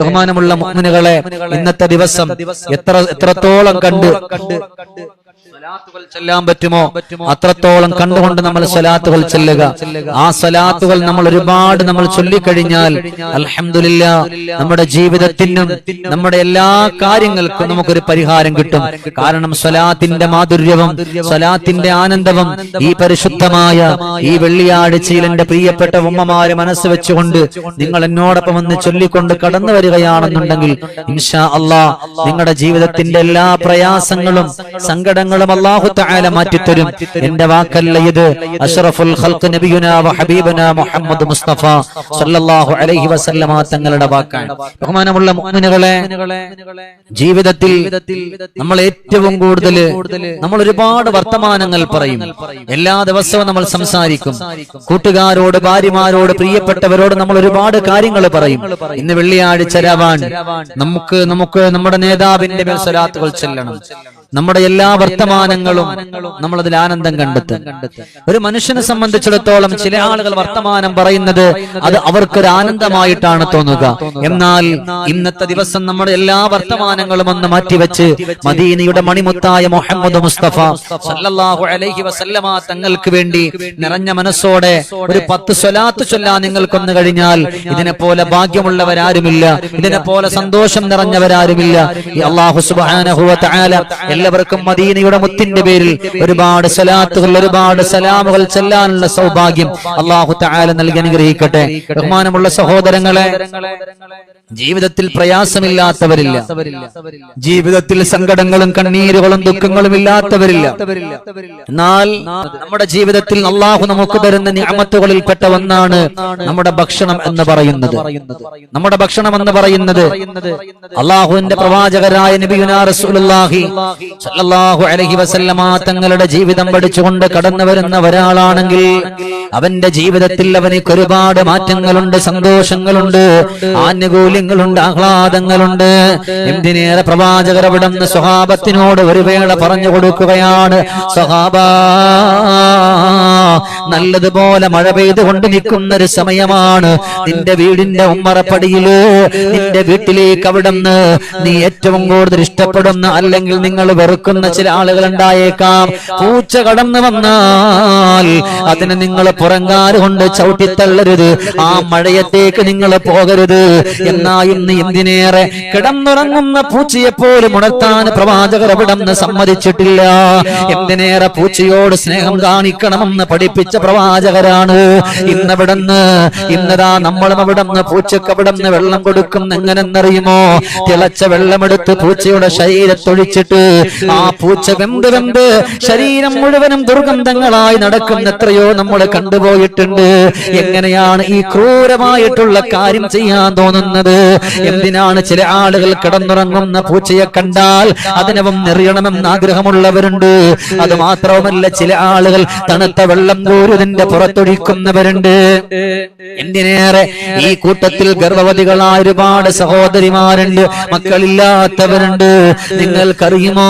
ബഹുമാനമുള്ള മുഅ്മിനുകളെ ഇന്നത്തെ ദിവസം എത്ര എത്രത്തോളം കണ്ട് സ്വലാത്തുകൾ ചെല്ലാൻ പറ്റുമോ? അത്രത്തോളം കണ്ടുകൊണ്ട് നമ്മൾ സലാത്തുകൾ ചെല്ലുക. ആ സലാത്തുകൾ നമ്മൾ ഒരുപാട് നമ്മൾ ചൊല്ലിക്കഴിഞ്ഞാൽ അലഹമില്ല നമ്മുടെ ജീവിതത്തിനും നമ്മുടെ എല്ലാ കാര്യങ്ങൾക്കും നമുക്കൊരു പരിഹാരം കിട്ടും. കാരണം സലാത്തിന്റെ മാധുര്യവും സലാത്തിന്റെ ആനന്ദവും ഈ പരിശുദ്ധമായ ഈ വെള്ളിയാഴ്ചയിൽ എന്റെ പ്രിയപ്പെട്ട ഉമ്മമാരെ മനസ്സ് വെച്ചുകൊണ്ട് നിങ്ങൾ എന്നോടൊപ്പം വന്ന് ചൊല്ലിക്കൊണ്ട് കടന്നു വരികയാണെന്നുണ്ടെങ്കിൽ ഇൻഷാ അള്ളാ നിങ്ങളുടെ ജീവിതത്തിന്റെ എല്ലാ പ്രയാസങ്ങളും സങ്കടങ്ങളും അള്ളാഹു താല മാറ്റിത്തരും. എന്റെ വാക്കല്ല ഇത്. അഷ്റഫുൽ ഖൽഖ് നബിയുന വ ഹബീബന മുഹമ്മദ് മുസ്തഫ സല്ലല്ലാഹു അലൈഹി വസല്ലമ തങ്ങളുടെ വാക്കാണ്. ബഹുമാനമുള്ള മുഅ്മിനുകളെ ജീവിതത്തിൽ നമ്മൾ ഏറ്റവും കൂടുതൽ നമ്മൾ ഒരുപാട് വർത്തമാനങ്ങൾ പറയും. എല്ലാ ദിവസവും നമ്മൾ സംസാരിക്കും. കൂട്ടുകാരോട് ഭാര്യമാരോട് പ്രിയപ്പെട്ടവരോട് നമ്മൾ ഒരുപാട് കാര്യങ്ങൾ പറയും. ഇന്ന് വെള്ളിയാഴ്ച രാവാൻ. നമുക്ക് നമുക്ക് നമ്മുടെ നേതാവിന്റെ മേൽ സ്വലാത്തുകൾ ചെല്ലണം. നമ്മുടെ എല്ലാ വർത്തമാനങ്ങളും നമ്മൾ അതിൽ ആനന്ദം കണ്ടെത്തും. ഒരു മനുഷ്യനെ സംബന്ധിച്ചിടത്തോളം ചില ആളുകൾ വർത്തമാനം പറയുന്നത് അത് അവർക്കൊരു ആനന്ദമായിട്ടാണ് തോന്നുക. എന്നാൽ ഇന്നത്തെ ദിവസം നമ്മുടെ എല്ലാ വർത്തമാനങ്ങളും ഒന്ന് മാറ്റിവെച്ച് മദീനയുടെ മണിമുത്തായ മുഹമ്മദ് മുസ്തഫ സല്ലല്ലാഹു അലൈഹി വസല്ലമ തങ്ങൾക്ക് വേണ്ടി നിറഞ്ഞ മനസ്സോടെ ഒരു പത്ത് സ്വലാത്ത് ചൊല്ലാ നിങ്ങൾക്കൊന്ന് കഴിഞ്ഞാൽ ഇതിനെ പോലെ ഭാഗ്യമുള്ളവരാരുമില്ല. ഇതിനെ പോലെ സന്തോഷം നിറഞ്ഞവരാരുമില്ല. അള്ളാഹു സുബ്ഹാനഹു വ തആല എല്ലാവർക്കും മദീനയുടെ മുത്തിന്റെ പേരിൽ ഒരുപാട് സലാത്തുകൾ ഒരുപാട് സലാമുകൾ ചെല്ലാനുള്ള സൗഭാഗ്യം അള്ളാഹു തആല നൽകി അനുഗ്രഹിക്കട്ടെ. ബഹുമാനമുള്ള സഹോദരങ്ങളെ ജീവിതത്തിൽ പ്രയാസമില്ലാത്തവരില്ല. ജീവിതത്തിൽ സങ്കടങ്ങളും കണ്ണീരുകളും ദുഃഖങ്ങളും ഇല്ലാത്തവരില്ല. എന്നാൽ നമ്മുടെ ജീവിതത്തിൽ അള്ളാഹു നമുക്ക് തരുന്ന നിയമത്തുകളിൽപ്പെട്ട ഒന്നാണ് നമ്മുടെ ഭക്ഷണം എന്ന് പറയുന്നത്. നമ്മുടെ ഭക്ഷണം എന്ന് പറയുന്നത് അള്ളാഹുവിന്റെ പ്രവാചകരായ നബിയുനാ റസൂലുള്ളാഹി സല്ലല്ലാഹു അലൈഹി വസല്ലമ തങ്ങളുടെ ജീവിതം പഠിച്ചുകൊണ്ട് കടന്നു വരുന്ന ഒരാളാണെങ്കിൽ അവന്റെ ജീവിതത്തിൽ അവനക്ക് ഒരുപാട് മാറ്റങ്ങളുണ്ട് സന്തോഷങ്ങളുണ്ട് ആനുകൂല്യങ്ങളുണ്ട് ആഹ്ലാദങ്ങളുണ്ട്. എന്തിനേറെ പ്രവാചകർ അവിടുന്ന് സ്വഹാബത്തിനോട് ഒരു വേള പറഞ്ഞു കൊടുക്കുകയാണ് സ്വഹാബ നല്ലതുപോലെ മഴ പെയ്തുകൊണ്ട് നിൽക്കുന്ന ഒരു സമയമാണ്. നിന്റെ വീടിന്റെ ഉമ്മറപ്പടിയിൽ നിന്റെ വീട്ടിലേക്ക് അവിടുന്ന് നീ ഏറ്റവും കൂടുതൽ ഇഷ്ടപ്പെടുന്ന അല്ലെങ്കിൽ നിങ്ങൾ വെറുക്കുന്ന ചില ആളുകൾ ഉണ്ടായേക്കാം. പൂച്ച കടന്നു വന്നാൽ അതിന് നിങ്ങൾ പുറങ്കാൽ കൊണ്ട് ചവിട്ടിത്തള്ളരുത്. ആ മഴയത്തേക്ക് നിങ്ങൾ പോകരുത്. എന്നാ ഇന്ന് എന്തിനേറെ കിടന്നുറങ്ങുന്ന പൂച്ചയെ പോലും ഉണർത്താൻ പ്രവാചകർ അവിടം സമ്മതിച്ചിട്ടില്ല. എന്തിനേറെ പൂച്ചയോട് സ്നേഹം കാണിക്കണമെന്ന് പഠിപ്പിച്ച പ്രവാചകരാണ്. ഇന്നവിടുന്ന് ഇന്നതാ നമ്മളും അവിടുന്ന് പൂച്ചക്ക് അവിടുന്ന് വെള്ളം കൊടുക്കും എങ്ങനെന്നറിയുമോ? തിളച്ച വെള്ളമെടുത്ത് പൂച്ചയുടെ ശരീരത്തൊഴിച്ചിട്ട് ആ പൂച്ച വെന്ത് വെന്ത് ശരീരം മുഴുവനും ദുർഗന്ധങ്ങളായി നടക്കുന്ന എത്രയോ നമ്മൾ കണ്ടുപോയിട്ടുണ്ട്. എങ്ങനെയാണ് ഈ ക്രൂരമായിട്ടുള്ള കാര്യം ചെയ്യാൻ തോന്നുന്നത്? എന്തിനാണ് ചില ആളുകൾ കിടന്നുറങ്ങുന്ന പൂച്ചയെ കണ്ടാൽ അതിനവം നിറയണമെന്ന് ആഗ്രഹമുള്ളവരുണ്ട്. അത് മാത്രവുമല്ല ചില ആളുകൾ തണുത്ത വെള്ളം കോരുതിന്റെ പുറത്തൊഴിക്കുന്നവരുണ്ട്. എന്തിനേറെ ഈ കൂട്ടത്തിൽ ഗർഭവതികളായ ഒരുപാട് സഹോദരിമാരുണ്ട് മക്കളില്ലാത്തവരുണ്ട്. നിങ്ങൾക്കറിയുമോ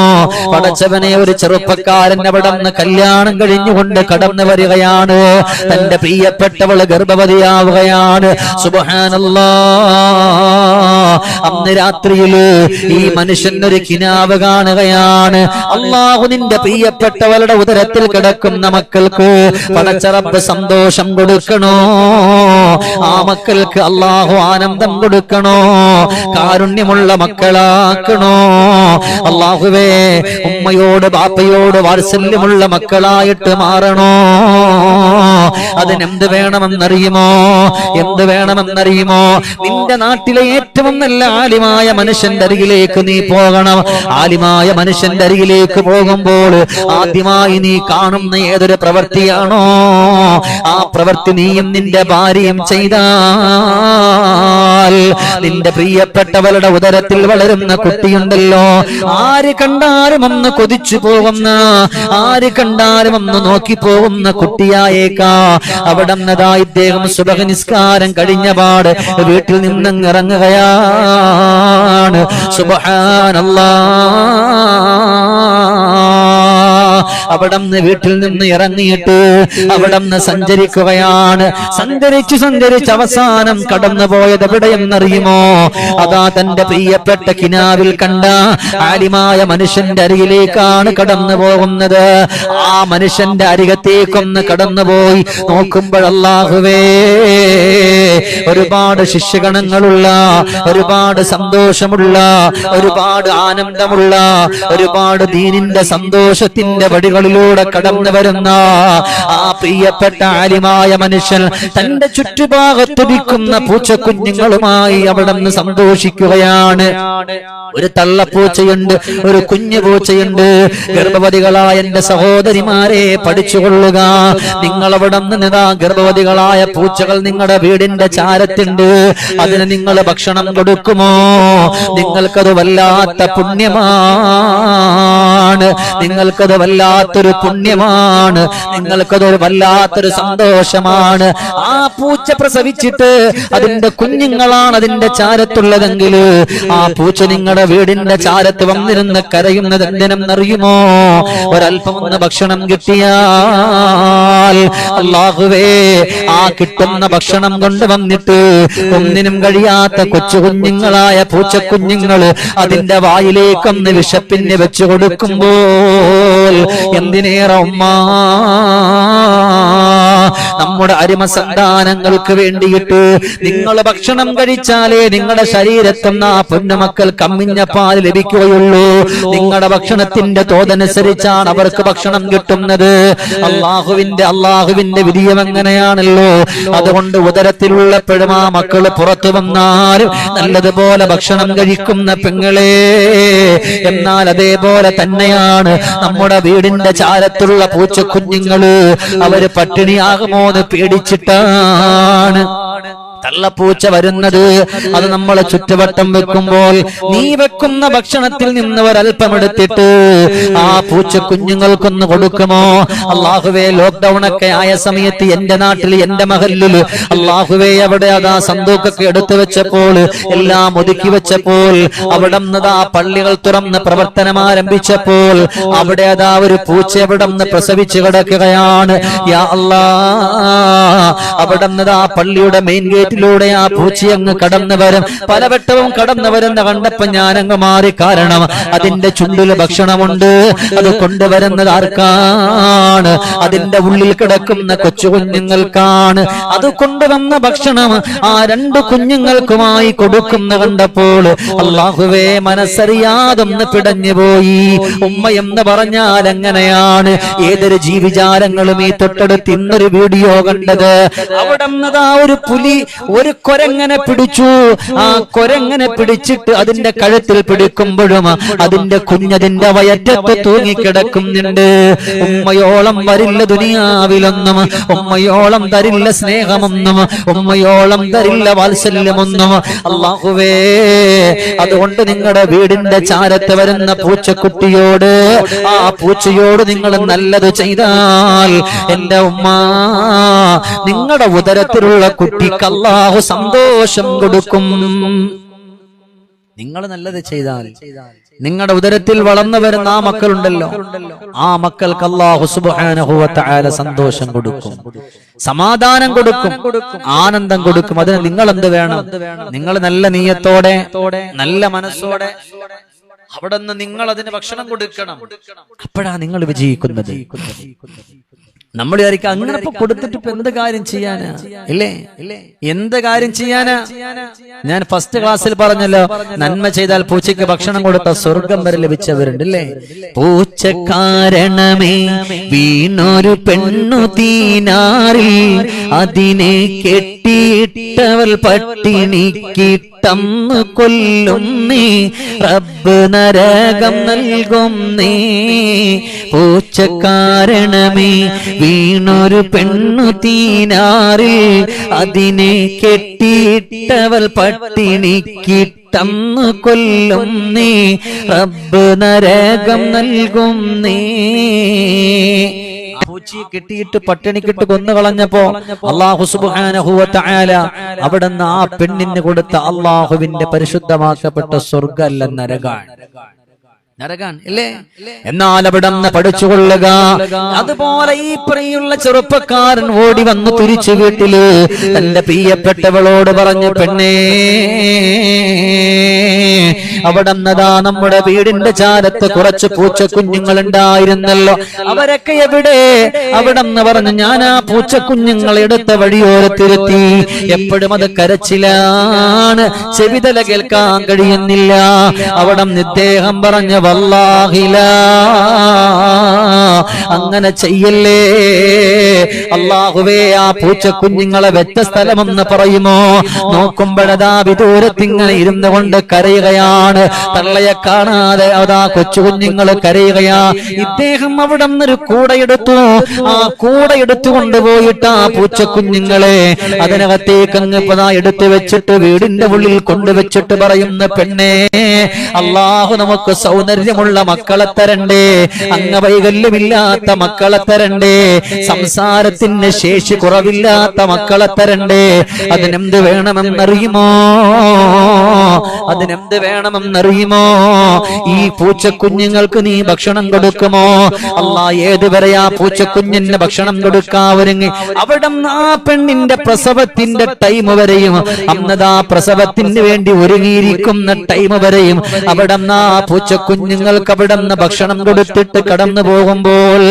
പടച്ചവനെ ഒരു ചെറുപ്പക്കാരൻ അവിടെ നിന്ന് കല്യാണം കഴിഞ്ഞുകൊണ്ട് കടന്നു വരികയാണ്. തന്റെ പ്രിയപ്പെട്ടവൾ ഗർഭവതിയാവുകയാണ്. അന്ന് രാത്രിയിൽ ഈ മനുഷ്യൻ ഒരു കിനാവ് കാണുകയാണ്. അള്ളാഹു നിന്റെ പ്രിയപ്പെട്ടവളുടെ ഉദരത്തിൽ കിടക്കുന്ന മക്കൾക്ക് പടച്ചറപ്പ് സന്തോഷം കൊടുക്കണോ? ആ മക്കൾക്ക് അള്ളാഹു ആനന്ദം കൊടുക്കണോ? കാരുണ്യമുള്ള മക്കളാക്കണോ? അള്ളാഹുവേ ഉമ്മയോട് ബാപ്പയോട് വാത്സല്യമുള്ള മക്കളായിട്ട് മാറണോ? അതിനെന്ത് വേണമെന്നറിയുമോ? എന്ത് വേണമെന്നറിയുമോ? നിന്റെ നാട്ടിലെ ഏറ്റവും നല്ല ആലിമായ മനുഷ്യന്റെ അരികിലേക്ക് നീ പോകണം. ആലിമായ മനുഷ്യന്റെ അരികിലേക്ക് പോകുമ്പോൾ ആദ്യമായി നീ കാണുന്ന ഏതൊരു പ്രവൃത്തിയാണോ? ആ പ്രവൃത്തി നീയും നിന്റെ ഭാര്യയും ചെയ്താൽ നിന്റെ പ്രിയപ്പെട്ടവളുടെ ഉദരത്തിൽ വളരുന്ന കുട്ടിയുണ്ടല്ലോ. ആര് കണ്ടാലും ഒന്ന് കൊതിച്ചു പോകുന്ന ആര് കണ്ടാലും ഒന്ന് നോക്കി പോകുന്ന കുട്ടിയായേക്കാ. അവിടെ നിന്നതാ ഇദ്ദേഹം സുബഹ നിസ്കാരം കഴിഞ്ഞ പാട് വീട്ടിൽ നിന്നങ്ങ് ഇറങ്ങുകയാണ് സുബഹാനല്ലാ. അവിടെ നിന്ന് വീട്ടിൽ നിന്ന് ഇറങ്ങിയിട്ട് അവിടെ നിന്ന് സഞ്ചരിക്കുകയാണ്. സഞ്ചരിച്ചു സഞ്ചരിച്ച് അവസാനം കടന്നു പോയത് എവിടെയെന്നറിയുമോ? അതാ തന്റെ പ്രിയപ്പെട്ട കിനാവിൽ കണ്ട ആലിമായ മനുഷ്യന്റെ അരികിലേക്കാണ് കടന്നു പോകുന്നത്. ആ മനുഷ്യന്റെ അരികത്തേക്കൊന്ന് കടന്നുപോയി നോക്കുമ്പോഴല്ലാഹുവേ ഒരുപാട് ശിഷ്യഗണങ്ങളുള്ള ഒരുപാട് സന്തോഷമുള്ള ഒരുപാട് ആനന്ദമുള്ള ഒരുപാട് ദീനിന്റെ സന്തോഷത്തിന്റെ വടികളിലൂടെ കടന്നു വരുന്ന ആ പ്രിയപ്പെട്ട ആലിമായ മനുഷ്യൻ തന്റെ ചുറ്റുഭാഗത്തിരിക്കുന്ന പൂച്ചക്കുഞ്ഞുങ്ങളുമായി അവിടെ നിന്ന് സന്തോഷിക്കുകയാണ്. ഒരു തള്ളപ്പൂച്ചയുണ്ട് ഒരു കുഞ്ഞു പൂച്ചയുണ്ട് ഗർഭവതികളായ എന്റെ സഹോദരിമാരെ പഠിച്ചുകൊള്ളുക. നിങ്ങൾ അവിടെ നിന്ന് ഗർഭവതികളായ പൂച്ചകൾ നിങ്ങളുടെ വീടിന്റെ ചാരത്തുണ്ട്. അതിന് നിങ്ങൾ ഭക്ഷണം കൊടുക്കുമോ? നിങ്ങൾക്കത് വല്ലാത്ത പുണ്യമാണ് നിങ്ങൾക്കത് വല്ലാത്തൊരു പുണ്യമാണ്. നിങ്ങൾക്കതൊരു വല്ലാത്തൊരു സന്തോഷമാണ്. ആ പൂച്ച പ്രസവിച്ചിട്ട് അതിന്റെ കുഞ്ഞുങ്ങളാണ് അതിന്റെ ചാരത്തുള്ളതെങ്കിൽ ആ പൂച്ച നിങ്ങളുടെ വീടിന്റെ ചാരത്ത് വന്നിരുന്ന് കരയുന്നത് എന്തിനെന്നറിയുമോ? ഒരല്പം ഒന്ന് ഭക്ഷണം കിട്ടിയാൽ അള്ളാഹുവേ ആ കിട്ടുന്ന ഭക്ഷണം കൊണ്ട് വന്നിട്ട് ഒന്നിനും കഴിയാത്ത കൊച്ചു കുഞ്ഞുങ്ങളായ പൂച്ചക്കുഞ്ഞുങ്ങൾ അതിന്റെ വായിലേക്കൊന്ന് വിശപ്പിന് വെച്ചു കൊടുക്കുമ്പോൾ എന്തിനേറെ ഉമ്മ നമ്മുടെ അരിമ സന്താനങ്ങൾക്ക് വേണ്ടിയിട്ട് നിങ്ങൾ ഭക്ഷണം കഴിച്ചാലേ നിങ്ങളുടെ ശരീരത്തുന്ന ആ പൊന്നുമക്കൾ കമ്മിഞ്ഞ പാൽ ലഭിക്കുകയുള്ളൂ. നിങ്ങളുടെ ഭക്ഷണത്തിന്റെ തോതനുസരിച്ചാണ് അവർക്ക് ഭക്ഷണം കിട്ടുന്നത്. അള്ളാഹുവിന്റെ അള്ളാഹുവിന്റെ വിധിയം എങ്ങനെയാണല്ലോ അതുകൊണ്ട് ഉദരത്തിലുള്ള ആ മക്കൾ പുറത്തു വന്നാലും നല്ലതുപോലെ ഭക്ഷണം കഴിക്കുന്ന പെങ്ങളെ. എന്നാൽ അതേപോലെ തന്നെയാണ് നമ്മുടെ വീടിന്റെ ചാരത്തുള്ള പൂച്ചക്കുഞ്ഞുങ്ങൾ അവർ പട്ടിണിയാകുമോ എന്ന് പേടിച്ചിട്ടാണ്. തള്ളപ്പൂച്ച വരുന്നത്. അത് നമ്മളെ ചുറ്റുവട്ടം വെക്കുമ്പോൾ നീ വെക്കുന്ന ഭക്ഷണത്തിൽ നിന്ന് ഒരൽപ്പം എടുത്തിട്ട് ആ പൂച്ച കുഞ്ഞുങ്ങൾക്കൊന്ന് കൊടുക്കുമോ? അള്ളാഹുവേ ലോക്ക്ഡൌൺ ഒക്കെ ആയ സമയത്ത് എന്റെ നാട്ടിൽ എന്റെ മഹല്ലിൽ അള്ളാഹുവേ അവിടെ ആ സന്തൂക്കൊക്കെ എടുത്തു വെച്ചപ്പോൾ എല്ലാം ഒതുക്കി വെച്ചപ്പോൾ അവിടെ ആ പള്ളികൾ തുറന്ന് പ്രവർത്തനം ആരംഭിച്ചപ്പോൾ അവിടെ അതാ ഒരു പൂച്ച അവിടെ നിന്ന് പ്രസവിച്ചു കിടക്കുകയാണ്. അവിടെ ആ പള്ളിയുടെ മെയിൻ ഗേറ്റിലൂടെ ആ പൂച്ച അങ്ങ് കടന്നു വരും. പലവട്ടവും കടന്നു വരുന്ന കണ്ടപ്പോ ഞാൻ അങ്ങ് മാറി കാരണം അതിന്റെ ചുണ്ടിൽ ഭക്ഷണമുണ്ട്. അത് കൊണ്ടുവരുന്നത് ആർക്കാണ്? അതിന്റെ ഉള്ളിൽ കിടക്കുന്ന കൊച്ചു കുഞ്ഞുങ്ങൾക്കാണ്. അത് കൊണ്ടുവന്ന ഭക്ഷണം ആ രണ്ട് കുഞ്ഞുങ്ങൾക്കുമായി കൊടുക്കുന്ന കണ്ടപ്പോൾ അള്ളാഹുവേ മനസ്സറിയാതൊന്ന് പിടഞ്ഞുപോയി. ഉമ്മ എന്ന് പറഞ്ഞാൽ എങ്ങനെയാണ്? ഏതൊരു ജീവിജാലങ്ങളും ഈ തൊട്ടടുത്ത് ഇന്നൊരു വീഡിയോ കണ്ടത്? അവിടെ ആ ഒരു പുലി ഒരു കൊരങ്ങനെ പിടിച്ചു. ആ കൊരങ്ങനെ പിടിച്ചിട്ട് അതിന്റെ കഴുത്തിൽ പിടിക്കുമ്പോഴും അതിന്റെ കുഞ്ഞതിന്റെ വയറ്റത്ത് തൂങ്ങിക്കിടക്കുന്നുണ്ട്. ഉമ്മയോളം വരില്ല ദുനിയാവിലൊന്നും ഉമ്മയോളം തരില്ല സ്നേഹമൊന്നും ഉമ്മയോളം തരില്ല വാത്സല്യമൊന്നും. അള്ളാഹുവേ അതുകൊണ്ട് നിങ്ങളുടെ വീടിന്റെ ചാരത്ത് വരുന്ന പൂച്ചക്കുട്ടിയോട് ആ പൂച്ചയോട് നിങ്ങൾ നല്ലത് ചെയ്താൽ എന്റെ ഉമ്മ നിങ്ങളുടെ ഉദരത്തിലുള്ള കുട്ടിക്ക് അള്ളാഹു സന്തോഷം കൊടുക്കും. നിങ്ങൾ നല്ലത് ചെയ്താൽ നിങ്ങളുടെ ഉദരത്തിൽ വളർന്നു വരുന്ന ആ മക്കളുണ്ടല്ലോ. ആ മക്കൾക്ക് അള്ളാഹു സുബ്ഹാനഹു വ തആല സന്തോഷം കൊടുക്കും. സമാധാനം കൊടുക്കും. ആനന്ദം കൊടുക്കും. അതിന് നിങ്ങൾ എന്ത് വേണം? നിങ്ങൾ നല്ല നീയത്തോടെ നല്ല മനസ്സോടെ അവിടെ നിന്ന് നിങ്ങൾ അതിന് ഭക്ഷണം കൊടുക്കണം. അപ്പോഴാ നിങ്ങൾ വിജയിക്കുന്നത്. നമ്മൾ വിചാരിക്കുക അങ്ങനെ ഇപ്പൊ കൊടുത്തിട്ട് ഇപ്പൊ എന്ത് കാര്യം ചെയ്യാനാ? ഇല്ലേ? എന്ത് കാര്യം ചെയ്യാനാ? ഞാൻ ഫസ്റ്റ് ക്ലാസ്സിൽ പറഞ്ഞല്ലോ നന്മ ചെയ്താൽ പൂച്ചയ്ക്ക് ഭക്ഷണം കൊടുത്ത സ്വർഗം വരെ ലഭിച്ചവരുണ്ട് അല്ലേ പൂച്ച കാരണമേ വീണൊരു പെണ്ണു തീനാറി അതിനെ കെട്ടിയിട്ടവൾ പട്ടിണിക്കിട്ടന്ന് കൊല്ലും നീ. റബ്ബ് നരകം നൽകും നീ. പൂച്ച കാരണമേ വീണൊരു പെണ്ണു തീനാറിൽ അതിനെ കെട്ടിയിട്ടവൾ പട്ടിണിക്കിട്ടന്ന് കൊല്ലും നീ. റബ്ബ് നരകം നൽകും നീ. പൂച്ചയെ കെട്ടിയിട്ട് പട്ടിണിക്കിട്ട് കൊന്നു കളഞ്ഞപ്പോ അള്ളാഹു തആല അവിടുന്ന് ആ പെണ്ണിന് കൊടുത്ത അള്ളാഹുവിന്റെ പരിശുദ്ധമാക്കപ്പെട്ട സ്വർഗല്ല നരകാണ്. നരകാൻ അല്ലേ എന്നാൽ അവിടെ നിന്ന് പഠിച്ചുകൊള്ളുക അതുപോലെ ഈ പ്രിയുള്ള ചെറുപ്പക്കാരൻ ഓടി വന്ന് തിരിച്ചു വീട്ടിൽ. തന്റെ പ്രിയപ്പെട്ടവളോട് പറഞ്ഞു പെണ്ണേ അവിടെ നിന്നതാ നമ്മുടെ വീടിന്റെ ചാരത്ത് കുറച്ച് പൂച്ചക്കുഞ്ഞുങ്ങൾ ഉണ്ടായിരുന്നല്ലോ അവരൊക്കെ എവിടെ? അവിടെ നിന്ന് പറഞ്ഞു ഞാൻ ആ പൂച്ച കുഞ്ഞുങ്ങൾ എടുത്ത വഴിയോരത്തിരുത്തി എപ്പോഴും അത് കരച്ചിലാണ്. ചെവിതല കേൾക്കാൻ കഴിയുന്നില്ല. അവിടെ നിദ്ദേഹം പറഞ്ഞ വല്ലാഹില അങ്ങനെ ചെയ്യല്ലേ. അള്ളാഹുവേ ആ പൂച്ച കുഞ്ഞുങ്ങളെ വെച്ച സ്ഥലമെന്ന് പറയുമോ നോക്കുമ്പോഴതാ വിദൂരത്തിങ്ങനെ ഇരുന്നു കൊണ്ട് കരയുകയാണ്. തള്ളയെ കാണാതെ അതാ കൊച്ചു കുഞ്ഞുങ്ങൾ കരയുകയാ. ഇദ്ദേഹം അവിടെ നിന്നൊരു കൂടയെടുത്തു. ആ കൂടെ എടുത്തു കൊണ്ടുപോയിട്ട് ആ പൂച്ച കുഞ്ഞുങ്ങളെ അതിനകത്തേക്ക് അങ്ങ് എടുത്തു വെച്ചിട്ട് വീടിന്റെ ഉള്ളിൽ കൊണ്ടുവച്ചിട്ട് പറയുന്ന പെണ്ണേ അള്ളാഹു നമുക്ക് സൗന്ദര്യമുള്ള മക്കളെ തരണ്ടേ. അംഗവൈകല്യമില്ലാത്ത മക്കളെ തരണ്ടേ. സംസാരത്തിന് ശേഷി കുറവില്ലാത്ത മക്കളെ തരണ്ടേ? അതിനെന്ത് വേണമെന്നറിയുമോ? അതിനെന്ത് വേണമെന്നറിയുമോ? ഈ പൂച്ചക്കുഞ്ഞുങ്ങൾക്ക് നീ ഭക്ഷണം കൊടുക്കുമോ? അല്ല ഏതുവരെ ആ പൂച്ചക്കുഞ്ഞിന് ഭക്ഷണം കൊടുക്കാവരുങ്ങി? അവിടെ ആ പെണ്ണിന്റെ പ്രസവത്തിന്റെ ടൈം വരെയും അന്നതാ പ്രസവത്തിന് വേണ്ടി ഒരുങ്ങിയിരിക്കുന്ന ടൈം വരെയും അവിടെ ആ പൂച്ചക്കുഞ്ഞുങ്ങൾക്ക് അവിടെ ഭക്ഷണം കൊടുത്തിട്ട് കടന്നു പോകുമ്പോൾ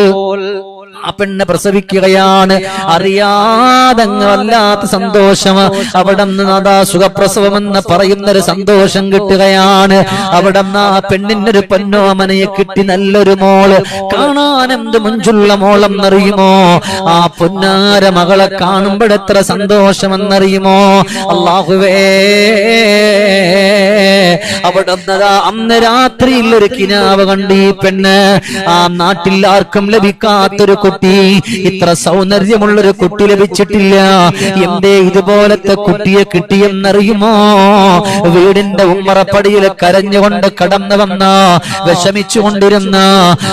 ആ പെണ്ണ് പ്രസവിക്കുകയാണ്. അറിയാതങ്ങ് വല്ലാത്ത സന്തോഷം. അവിടെ നിന്ന് അതാ പറയുന്ന പറയുന്നൊരു സന്തോഷം കിട്ടുകയാണ്. അവിടെ ആ പെണ്ണിനൊരു പൊന്നോമനയെ കിട്ടി നല്ലൊരു മോൾ. കാണാൻ എന്ത് മുഞ്ചുള്ള മോളെന്നറിയുമോ? ആ പൊന്നാര മകളെ കാണുമ്പോഴെത്ര സന്തോഷമെന്നറിയുമോ? അള്ളാഹുവേ അവിടെ അന്ന് രാത്രിയിൽ ഒരു കിനാവ് കണ്ട് ഈ പെണ്ണ്. ആ നാട്ടിൽ ആർക്കും ലഭിക്കാത്തൊരു കുട്ടി ഇത്ര സൗന്ദര്യമുള്ളൊരു കുട്ടി ലഭിച്ചിട്ടില്ല. എന്തേ ഇതുപോലത്തെ കുട്ടിയെ കിട്ടിയെന്നറിയുമോ? വീടിന്റെ ഉമ്മറപ്പടിയിൽ കരഞ്ഞുകൊണ്ട് കടന്നു വന്ന വിഷമിച്ചുകൊണ്ടിരുന്ന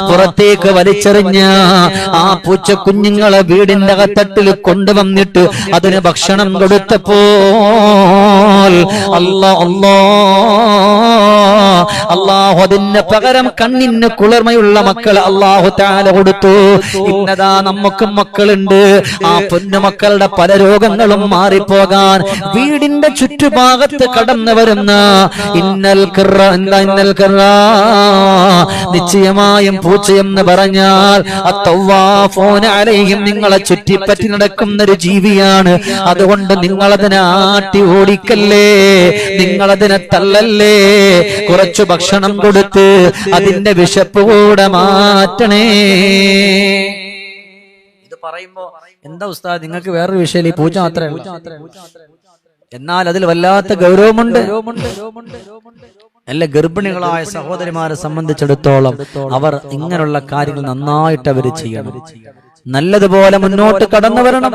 പുറത്തേക്ക് വലിച്ചെറിഞ്ഞ ആ പൂച്ച കുഞ്ഞുങ്ങളെ വീടിന്റെ അകത്തട്ടിൽ കൊണ്ടുവന്നിട്ട് അതിന് ഭക്ഷണം കൊടുത്തപ്പോൾ അല്ല അല്ലാ. അള്ളാഹു അതിന് പകരം കണ്ണിന് കുളിർമയുള്ള മക്കൾ അള്ളാഹു താല കൊടുത്തു. ഇന്നതാ നമുക്ക് മക്കളുണ്ട്. ആ പൊന്നുമക്കളുടെ പല രോഗങ്ങളും മാറിപ്പോകാൻ വീടിന്റെ ചുറ്റുഭാഗത്ത് കടന്നു വരുന്ന ഇന്നൽ കിറ എന്താ ഇന്നൽ കിറ നിശ്ചയമായും പൂച്ചയെന്ന് പറഞ്ഞാൽ അലയും നിങ്ങളെ ചുറ്റിപ്പറ്റി നടക്കുന്ന ഒരു ജീവിയാണ്. അതുകൊണ്ട് നിങ്ങളതിനെ ആട്ടി ഓടിക്കല്ലേ? നിങ്ങളതിനെ തള്ളല്ലേ? കുറച്ചു ഭക്ഷണം കൊടുത്ത് അതിന്റെ വിശപ്പ് കൂടെ മാറ്റണേ. ഇത് പറയുമ്പോ എന്താ ഉസ്താദ് നിങ്ങൾക്ക് വേറൊരു വിഷയം ഈ പൂജ മാത്രമേ. എന്നാൽ അതിൽ വല്ലാത്ത ഗൗരവമുണ്ട്. അല്ല ഗർഭിണികളായ സഹോദരിമാരെ സംബന്ധിച്ചിടത്തോളം അവർ ഇങ്ങനെയുള്ള കാര്യങ്ങൾ നന്നായിട്ട് അവർ ചെയ്യണം. നല്ലതുപോലെ മുന്നോട്ട് കടന്നു വരണം.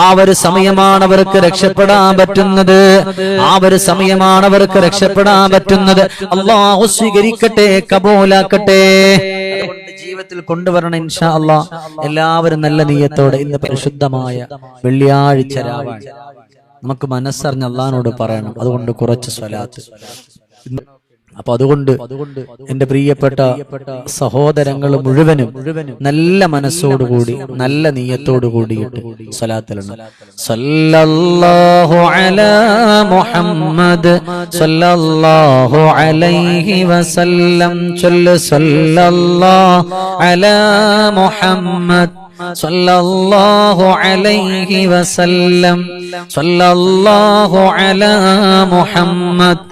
ആ ഒരു സമയമാണ് അവർക്ക് രക്ഷപ്പെടാൻ പറ്റുന്നത്. ആ ഒരു സമയമാണ് അവർക്ക് രക്ഷപ്പെടാൻ പറ്റുന്നത്. അള്ളാഹു സ്വീകരിക്കട്ടെ കബൂലാക്കട്ടെ. ജീവിതത്തിൽ കൊണ്ടുവരണം ഇൻഷാ അള്ളാ എല്ലാവരും നല്ല നീയത്തോടെ ഇന്ന് പരിശുദ്ധമായ വെള്ളിയാഴ്ച രാവാണ് നമുക്ക് മനസ്സറിഞ്ഞ് അള്ളഹാനോട് പറയണം. അതുകൊണ്ട് കുറച്ച് സ്വലാത്ത്. അപ്പൊ അതുകൊണ്ട് എന്റെ പ്രിയപ്പെട്ട സഹോദരങ്ങൾ മുഴുവനും നല്ല മനസ്സോടുകൂടി നല്ല നീയത്തോടു കൂടിയിട്ട് സ്വലാത്തിലുണ്ട് അലാ മുഹമ്മദ് അലൈഹി വസല്ലം. ചൊല്ല് അലാ മുഹമ്മദ് സല്ലല്ലാഹു അലൈഹി വസല്ലം. സല്ലല്ലാഹു അലാ മുഹമ്മദ്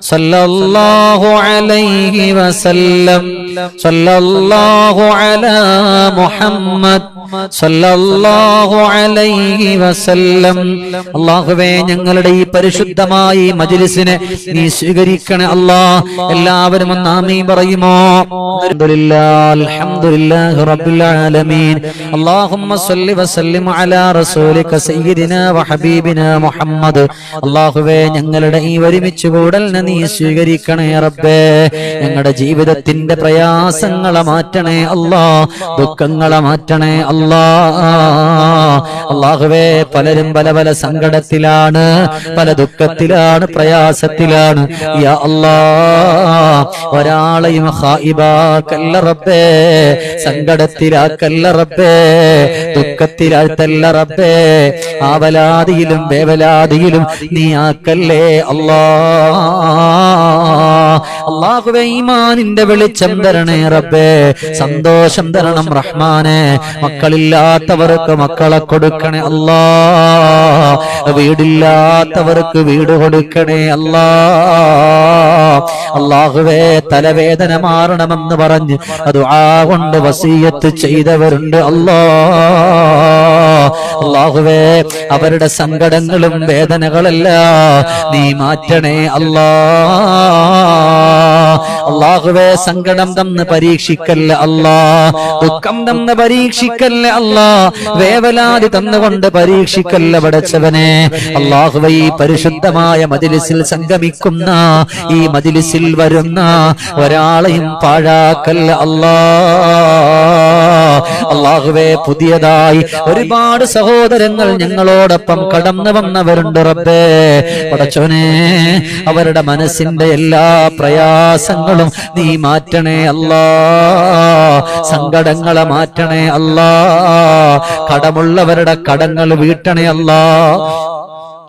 صلى الله عليه وسلم. صلى الله على محمد. അല്ലാഹുവേ ഞങ്ങളുടെ ഈ പരിശുദ്ധമായ ഈ മജ്ലിസിനെ നീ സ്വീകരിക്കണേ അല്ലാ. എല്ലാവരും ഒന്ന് ആമീൻ പറയുമോ? ഞങ്ങളുടെ ഈ ഒരുമിച്ച് കൂടലിനെ നീ സ്വീകരിക്കണേ റബ്ബേ. ഞങ്ങളുടെ ജീവിതത്തിന്റെ പ്രയാസങ്ങളെ മാറ്റണേ അല്ലാ. ദുഃഖങ്ങളെ മാറ്റണേ അല്ലാ അള്ളാഹുവേ പലരും പല പല സങ്കടത്തിലാണ് പല ദുഃഖത്തിലാണ് പ്രയാസത്തിലാണ്. യാ അല്ലാ ഒരാളെയും ഹായിബാക്കല്ല റബ്ബേ. സങ്കടത്തിലാക്കല്ല റബ്ബേ. ദുഃഖത്തിലാഴ്ത്തല്ല റബ്ബേ. ആവലാതിയിലും വേവലാതിയിലും നീ ആക്കല്ലേ അല്ലാ അള്ളാഹുവേ ഈമാനിന്റെ വെളിച്ചം തരണേ റബ്ബേ. സന്തോഷം തരണം റഹ്മാനെ. മക്കളില്ലാത്തവർക്ക് മക്കളെ കൊടുക്കണേ അല്ലാ. വീടില്ലാത്തവർക്ക് വീട് കൊടുക്കണേ അല്ലാ. അള്ളാഹുവേ തലവേദന മാറണമെന്ന് പറഞ്ഞ് അത് ആ കൊണ്ട് വസീയത്ത് ചെയ്തവരുണ്ട് അല്ലാ. അള്ളാഹുവേ അവരുടെ സങ്കടങ്ങളും വേദനകളെല്ലാം നീ മാറ്റണേ അല്ലാ. അള്ളാഹുവേ സങ്കടം തന്ന് പരീക്ഷിക്കല്ല അല്ലാ? ദുഃഖം തന്ന് പരീക്ഷിക്കല്ല അല്ലാ? വേവലാതി തന്നുകൊണ്ട് പരീക്ഷിക്കല്ല പടച്ചവനെ? അള്ളാഹുവെ ഈ പരിശുദ്ധമായ മജിലിസിൽ സംഗമിക്കുന്ന ഈ മജിലിസിൽ വരുന്ന ഒരാളെയും പാഴാക്കല്ല അല്ലാ. അള്ളാഹുവെ പുതിയതായി ഒരുപാട് സഹോദരങ്ങൾ ഞങ്ങളോടൊപ്പം കടന്നു വന്നവരുണ്ട് റബ്ബേ. പടച്ചവനെ അവരുടെ മനസ്സിന്റെ എല്ലാ പ്രയാസങ്ങളും നീ മാറ്റണേ അല്ലാ. സങ്കടങ്ങളെ മാറ്റണേ അല്ലാ. കടമുള്ളവരുടെ കടങ്ങൾ വീട്ടണേ അല്ലാ.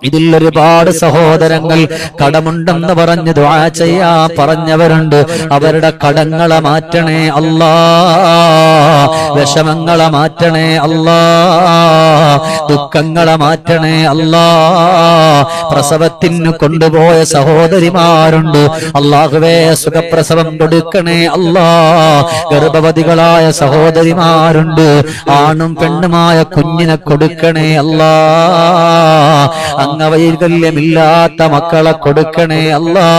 ഇതിൽ ഒരുപാട് സഹോദരങ്ങൾ കടമുണ്ടെന്ന് പറഞ്ഞ് ദ്വാ ചെയ്യാ പറഞ്ഞവരുണ്ട്. അവരുടെ കടങ്ങളെ മാറ്റണേ അല്ലാ. വിഷമങ്ങളെ മാറ്റണേ അല്ലാ. ദുഃഖങ്ങളെ മാറ്റണേ അല്ലാ. പ്രസവത്തിന് കൊണ്ടുപോയ സഹോദരിമാരുണ്ട്. അള്ളാഹുവേ സുഖപ്രസവം കൊടുക്കണേ അല്ലാ. ഗർഭവതികളായ സഹോദരിമാരുണ്ട്. ആണും പെണ്ണുമായ കുഞ്ഞിനെ കൊടുക്കണേ അല്ലാ. അംഗവൈകല്യമില്ലാത്ത മക്കളെ കൊടുക്കണേ അല്ലാ.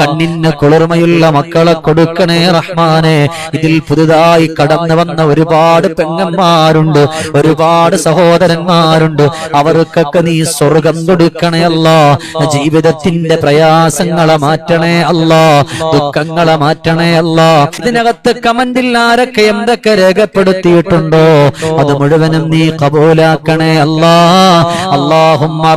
കണ്ണിന് കുളിർമയുള്ള മക്കളെ കൊടുക്കണേ റഹ്മാനെ. ഇതിൽ പുതുതായി കടന്നു വന്ന ഒരുപാട് പെങ്ങന്മാരുണ്ട് ഒരുപാട് സഹോദരന്മാരുണ്ട്. അവർക്കൊക്കെ നീ സ്വർഗം കൊടുക്കണേ അല്ല. ജീവിതത്തിന്റെ പ്രയാസങ്ങളെ മാറ്റണേ അല്ല. ദുഃഖങ്ങളെ മാറ്റണേ അല്ല. ഇതിനകത്ത് കമന്റിൽ ആരൊക്കെ എന്തൊക്കെ രേഖപ്പെടുത്തിയിട്ടുണ്ടോ? അത് മുഴുവനും നീ കബൂലാക്കണേ അല്ലാ. അല്ലാഹുമ്മ